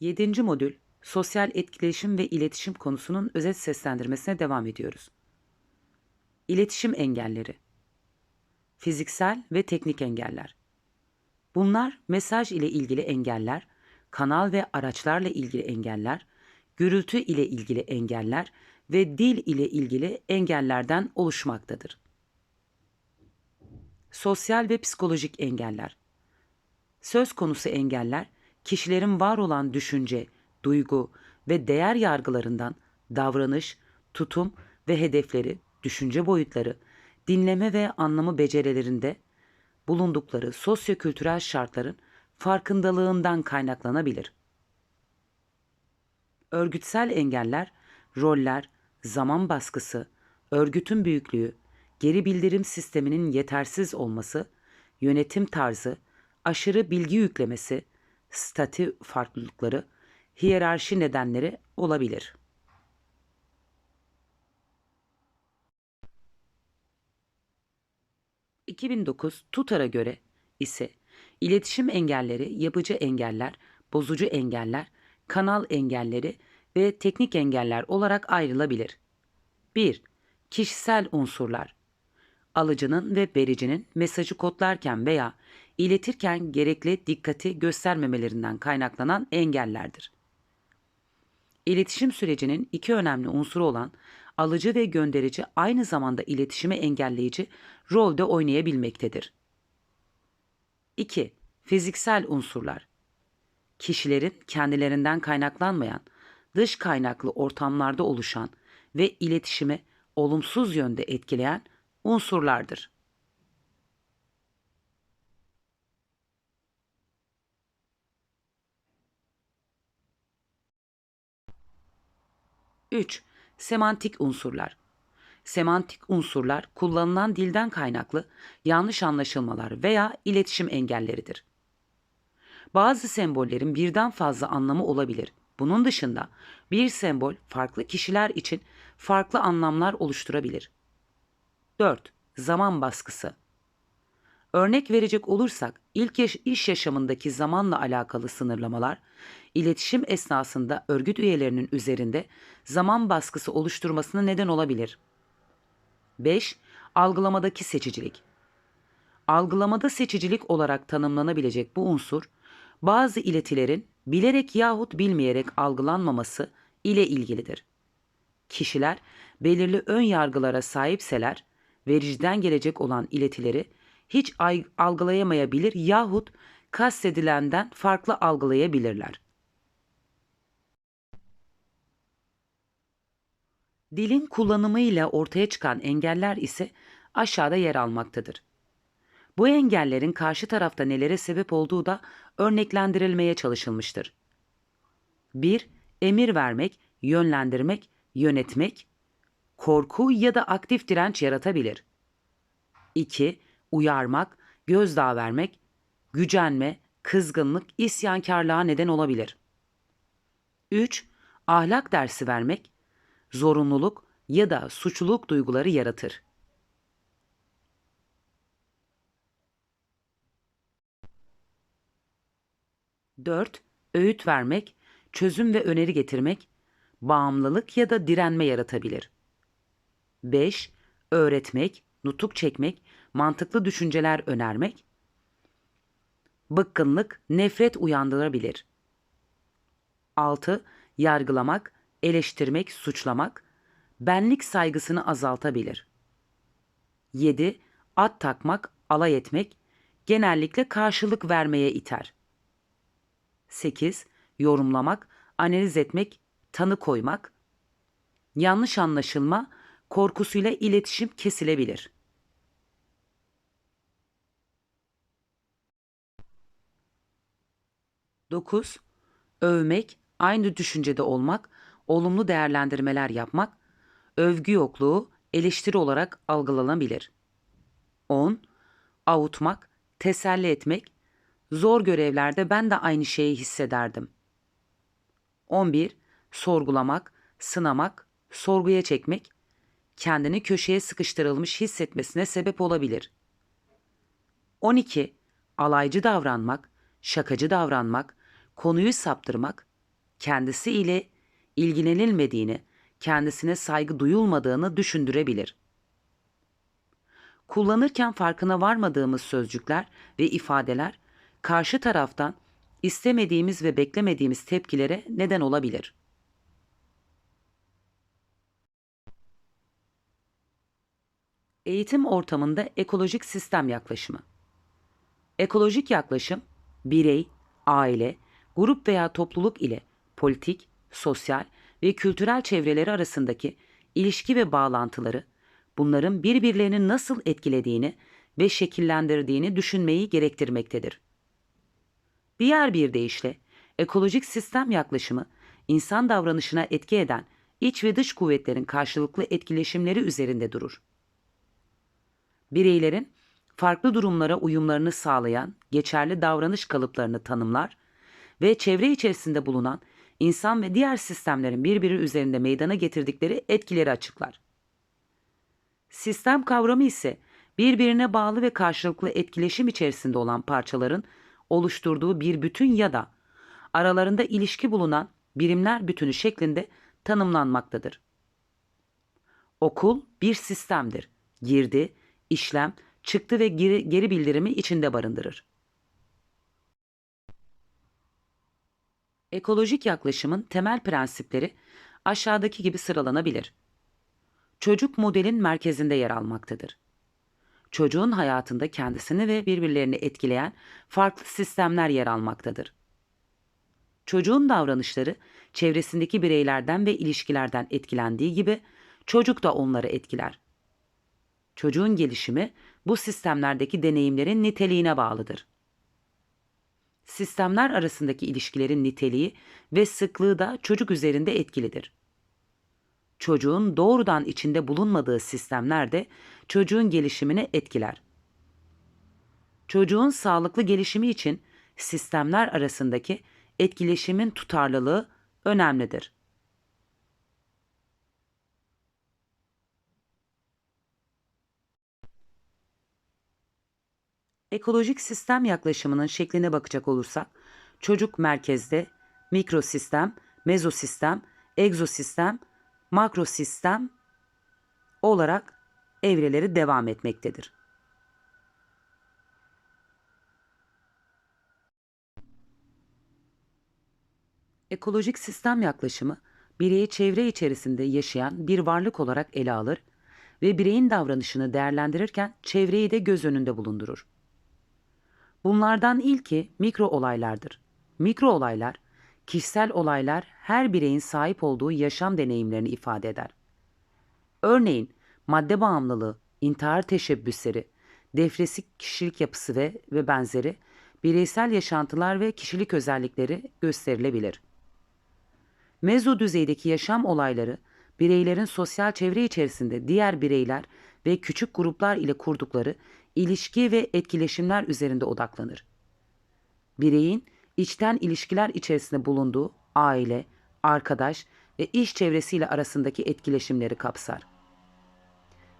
7. modül Sosyal etkileşim ve iletişim konusunun özet seslendirmesine devam ediyoruz. İletişim engelleri Fiziksel ve teknik engeller Bunlar mesaj ile ilgili engeller, kanal ve araçlarla ilgili engeller, gürültü ile ilgili engeller ve dil ile ilgili engellerden oluşmaktadır. Sosyal ve psikolojik engeller Söz konusu engeller, kişilerin var olan düşünce, duygu ve değer yargılarından davranış, tutum ve hedefleri, düşünce boyutları, dinleme ve anlamı becerilerinde bulundukları sosyokültürel şartların farkındalığından kaynaklanabilir. Örgütsel engeller, roller, zaman baskısı, örgütün büyüklüğü, geri bildirim sisteminin yetersiz olması, yönetim tarzı, aşırı bilgi yüklemesi, statü farklılıkları, hiyerarşi nedenleri olabilir. ...2009 TUTAR'a göre ise iletişim engelleri, yapıcı engeller, bozucu engeller, kanal engelleri ve teknik engeller olarak ayrılabilir. 1. Kişisel unsurlar alıcının ve vericinin mesajı kodlarken veya iletirken gerekli dikkati göstermemelerinden kaynaklanan engellerdir. İletişim sürecinin iki önemli unsuru olan alıcı ve gönderici aynı zamanda iletişimi engelleyici rolde oynayabilmektedir. 2. Fiziksel unsurlar Kişilerin kendilerinden kaynaklanmayan, dış kaynaklı ortamlarda oluşan ve iletişimi olumsuz yönde etkileyen unsurlardır. Üç, Semantik unsurlar. Semantik unsurlar kullanılan dilden kaynaklı yanlış anlaşılmalar veya iletişim engelleridir. Bazı sembollerin birden fazla anlamı olabilir. Bunun dışında bir sembol farklı kişiler için farklı anlamlar oluşturabilir. 4. Zaman baskısı. Örnek verecek olursak ilk iş yaşamındaki zamanla alakalı sınırlamalar, iletişim esnasında örgüt üyelerinin üzerinde zaman baskısı oluşturmasına neden olabilir. 5. Algılamadaki seçicilik. Algılamada seçicilik olarak tanımlanabilecek bu unsur, bazı iletilerin bilerek yahut bilmeyerek algılanmaması ile ilgilidir. Kişiler belirli ön yargılara sahipseler, vericiden gelecek olan iletileri hiç ay- algılayamayabilir yahut kastedilenden farklı algılayabilirler. Dilin kullanımıyla ortaya çıkan engeller ise aşağıda yer almaktadır. Bu engellerin karşı tarafta nelere sebep olduğu da örneklendirilmeye çalışılmıştır. 1. Emir vermek, yönlendirmek, yönetmek, korku ya da aktif direnç yaratabilir. 2. Uyarmak, gözdağı vermek, gücenme, kızgınlık, isyankarlığa neden olabilir. 3. Ahlak dersi vermek, zorunluluk ya da suçluluk duyguları yaratır. Dört, Öğüt vermek, çözüm ve öneri getirmek, bağımlılık ya da direnme yaratabilir. 5. Öğretmek, nutuk çekmek, mantıklı düşünceler önermek, bıkkınlık, nefret uyandırabilir. 6. Yargılamak, eleştirmek, suçlamak, benlik saygısını azaltabilir. 7. At takmak, alay etmek, genellikle karşılık vermeye iter. 8. Yorumlamak, analiz etmek, tanı koymak, yanlış anlaşılma, korkusuyla iletişim kesilebilir. Dokuz, övmek, aynı düşüncede olmak, olumlu değerlendirmeler yapmak, övgü yokluğu eleştiri olarak algılanabilir. 10. Avutmak, teselli etmek, zor görevlerde ben de aynı şeyi hissederdim. 11. Sorgulamak, sınamak, sorguya çekmek, kendini köşeye sıkıştırılmış hissetmesine sebep olabilir. 12. Alaycı davranmak, şakacı davranmak, konuyu saptırmak, kendisi ile ilgilenilmediğini, kendisine saygı duyulmadığını düşündürebilir. Kullanırken farkına varmadığımız sözcükler ve ifadeler karşı taraftan istemediğimiz ve beklemediğimiz tepkilere neden olabilir. Eğitim ortamında ekolojik sistem yaklaşımı. Ekolojik yaklaşım, birey, aile, grup veya topluluk ile politik, sosyal ve kültürel çevreleri arasındaki ilişki ve bağlantıları, bunların birbirlerini nasıl etkilediğini ve şekillendirdiğini düşünmeyi gerektirmektedir. Diğer bir deyişle, ekolojik sistem yaklaşımı, insan davranışına etki eden iç ve dış kuvvetlerin karşılıklı etkileşimleri üzerinde durur. Bireylerin farklı durumlara uyumlarını sağlayan geçerli davranış kalıplarını tanımlar ve çevre içerisinde bulunan insan ve diğer sistemlerin birbiri üzerinde meydana getirdikleri etkileri açıklar. Sistem kavramı ise birbirine bağlı ve karşılıklı etkileşim içerisinde olan parçaların oluşturduğu bir bütün ya da aralarında ilişki bulunan birimler bütünü şeklinde tanımlanmaktadır. Okul bir sistemdir. Girdi, işlem, çıktı ve geri, geri bildirimi içinde barındırır. Ekolojik yaklaşımın temel prensipleri aşağıdaki gibi sıralanabilir. Çocuk modelin merkezinde yer almaktadır. Çocuğun hayatında kendisini ve birbirlerini etkileyen farklı sistemler yer almaktadır. Çocuğun davranışları çevresindeki bireylerden ve ilişkilerden etkilendiği gibi çocuk da onları etkiler. Çocuğun gelişimi bu sistemlerdeki deneyimlerin niteliğine bağlıdır. Sistemler arasındaki ilişkilerin niteliği ve sıklığı da çocuk üzerinde etkilidir. Çocuğun doğrudan içinde bulunmadığı sistemler de çocuğun gelişimini etkiler. Çocuğun sağlıklı gelişimi için sistemler arasındaki etkileşimin tutarlılığı önemlidir. Ekolojik sistem yaklaşımının şekline bakacak olursak, çocuk merkezde, mikrosistem, mezosistem, egzosistem, makrosistem olarak evreleri devam etmektedir. Ekolojik sistem yaklaşımı, bireyi çevre içerisinde yaşayan bir varlık olarak ele alır ve bireyin davranışını değerlendirirken çevreyi de göz önünde bulundurur. Bunlardan ilki mikro olaylardır. Mikro olaylar, kişisel olaylar her bireyin sahip olduğu yaşam deneyimlerini ifade eder. Örneğin madde bağımlılığı, intihar teşebbüsleri, depresif kişilik yapısı ve, ve benzeri bireysel yaşantılar ve kişilik özellikleri gösterilebilir. Mezo düzeydeki yaşam olayları bireylerin sosyal çevre içerisinde diğer bireyler ve küçük gruplar ile kurdukları ilişki ve etkileşimler üzerinde odaklanır. Bireyin içten ilişkiler içerisinde bulunduğu aile, arkadaş ve iş çevresiyle arasındaki etkileşimleri kapsar.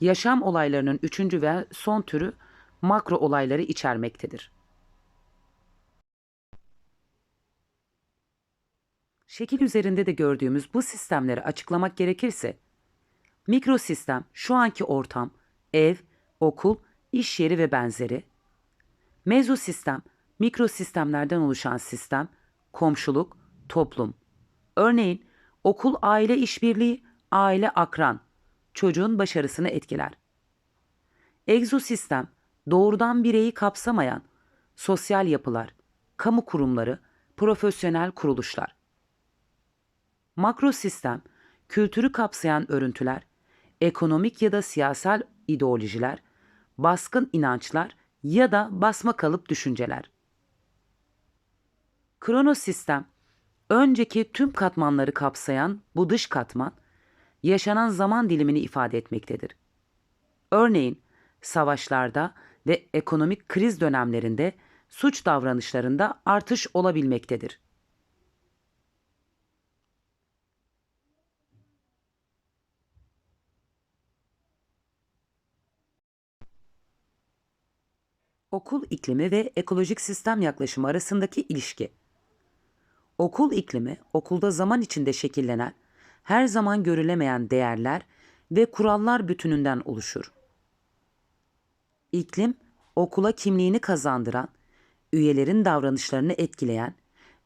Yaşam olaylarının üçüncü ve son türü makro olayları içermektedir. Şekil üzerinde de gördüğümüz bu sistemleri açıklamak gerekirse, mikrosistem şu anki ortam, ev, okul, iş yeri ve benzeri. Mezosistem, mikrosistemlerden oluşan sistem, komşuluk, toplum. Örneğin okul aile işbirliği, aile akran, çocuğun başarısını etkiler. Egzosistem, doğrudan bireyi kapsamayan sosyal yapılar, kamu kurumları, profesyonel kuruluşlar. Makrosistem, kültürü kapsayan örüntüler, ekonomik ya da siyasal ideolojiler, baskın inançlar ya da basma kalıp düşünceler. Kronosistem, önceki tüm katmanları kapsayan bu dış katman, yaşanan zaman dilimini ifade etmektedir. Örneğin, savaşlarda ve ekonomik kriz dönemlerinde suç davranışlarında artış olabilmektedir. Okul iklimi ve ekolojik sistem yaklaşımı arasındaki ilişki. Okul iklimi okulda zaman içinde şekillenen, her zaman görülemeyen değerler ve kurallar bütününden oluşur. İklim okula kimliğini kazandıran, üyelerin davranışlarını etkileyen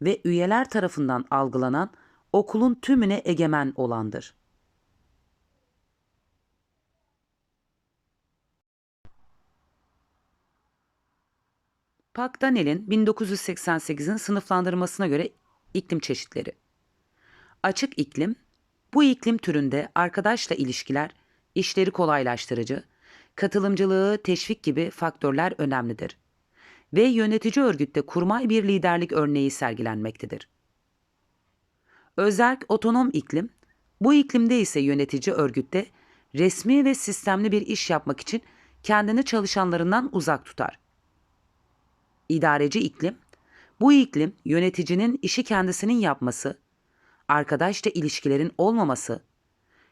ve üyeler tarafından algılanan okulun tümüne egemen olandır. Pakdanel'in 1988'in sınıflandırmasına göre iklim çeşitleri. Açık iklim, bu iklim türünde arkadaşla ilişkiler, işleri kolaylaştırıcı, katılımcılığı teşvik gibi faktörler önemlidir. Ve yönetici örgütte kurmay bir liderlik örneği sergilenmektedir. Özerk otonom iklim, bu iklimde ise yönetici örgütte resmi ve sistemli bir iş yapmak için kendini çalışanlarından uzak tutar. İdareci iklim, bu iklim yöneticinin işi kendisinin yapması, arkadaşla ilişkilerin olmaması,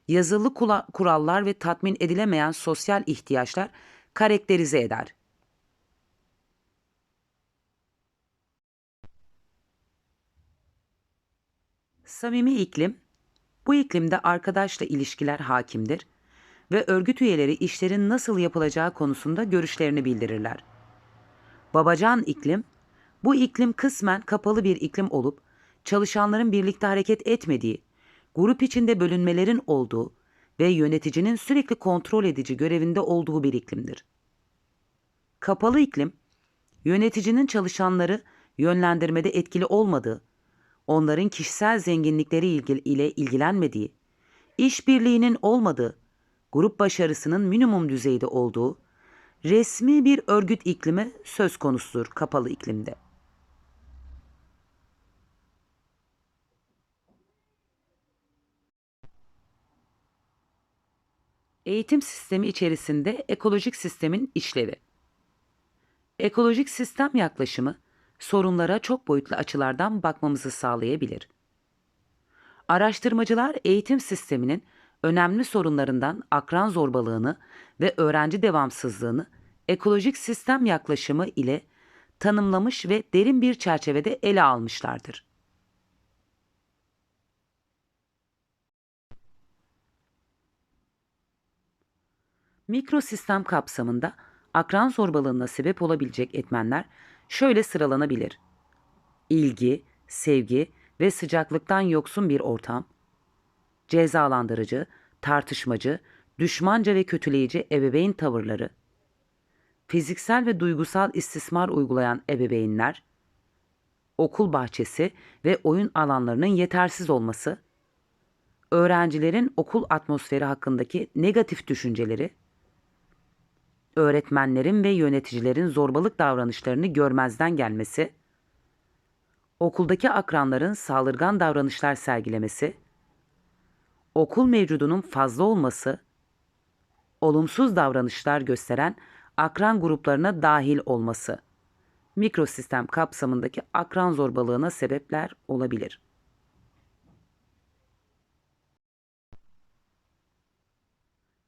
yazılı kurallar ve tatmin edilemeyen sosyal ihtiyaçlar karakterize eder. Samimi iklim, bu iklimde arkadaşla ilişkiler hakimdir ve örgüt üyeleri işlerin nasıl yapılacağı konusunda görüşlerini bildirirler. Babacan iklim, bu iklim kısmen kapalı bir iklim olup çalışanların birlikte hareket etmediği, grup içinde bölünmelerin olduğu ve yöneticinin sürekli kontrol edici görevinde olduğu bir iklimdir. Kapalı iklim, yöneticinin çalışanları yönlendirmede etkili olmadığı, onların kişisel zenginlikleri ile ilgilenmediği, işbirliğinin olmadığı, grup başarısının minimum düzeyde olduğu, resmi bir örgüt iklimi söz konusudur kapalı iklimde. Eğitim sistemi içerisinde ekolojik sistemin işlevi. Ekolojik sistem yaklaşımı sorunlara çok boyutlu açılardan bakmamızı sağlayabilir. Araştırmacılar eğitim sisteminin önemli sorunlarından akran zorbalığını ve öğrenci devamsızlığını ekolojik sistem yaklaşımı ile tanımlamış ve derin bir çerçevede ele almışlardır. Mikrosistem kapsamında akran zorbalığına sebep olabilecek etmenler şöyle sıralanabilir. İlgi, sevgi ve sıcaklıktan yoksun bir ortam, cezalandırıcı, tartışmacı, düşmanca ve kötüleyici ebeveyn tavırları, fiziksel ve duygusal istismar uygulayan ebeveynler, okul bahçesi ve oyun alanlarının yetersiz olması, öğrencilerin okul atmosferi hakkındaki negatif düşünceleri, öğretmenlerin ve yöneticilerin zorbalık davranışlarını görmezden gelmesi, okuldaki akranların saldırgan davranışlar sergilemesi, okul mevcudunun fazla olması, olumsuz davranışlar gösteren akran gruplarına dahil olması, mikrosistem kapsamındaki akran zorbalığına sebepler olabilir.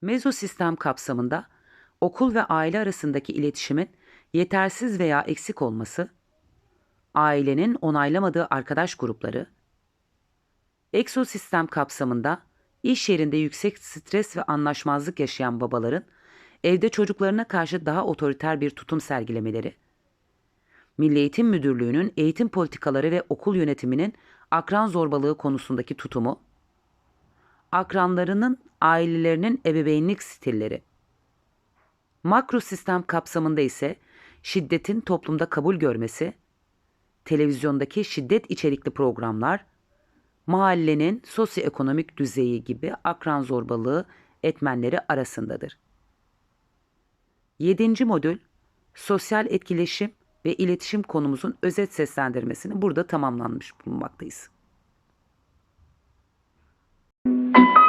Mezosistem kapsamında okul ve aile arasındaki iletişimin yetersiz veya eksik olması, ailenin onaylamadığı arkadaş grupları, eksosistem kapsamında iş yerinde yüksek stres ve anlaşmazlık yaşayan babaların evde çocuklarına karşı daha otoriter bir tutum sergilemeleri, Milli Eğitim Müdürlüğü'nün eğitim politikaları ve okul yönetiminin akran zorbalığı konusundaki tutumu, akranlarının ailelerinin ebeveynlik stilleri, Makro sistem kapsamında ise şiddetin toplumda kabul görmesi, televizyondaki şiddet içerikli programlar, mahallenin sosyoekonomik düzeyi gibi akran zorbalığı etmenleri arasındadır. 7. modül sosyal etkileşim ve iletişim konumuzun özet seslendirmesini burada tamamlanmış bulunmaktayız. Müzik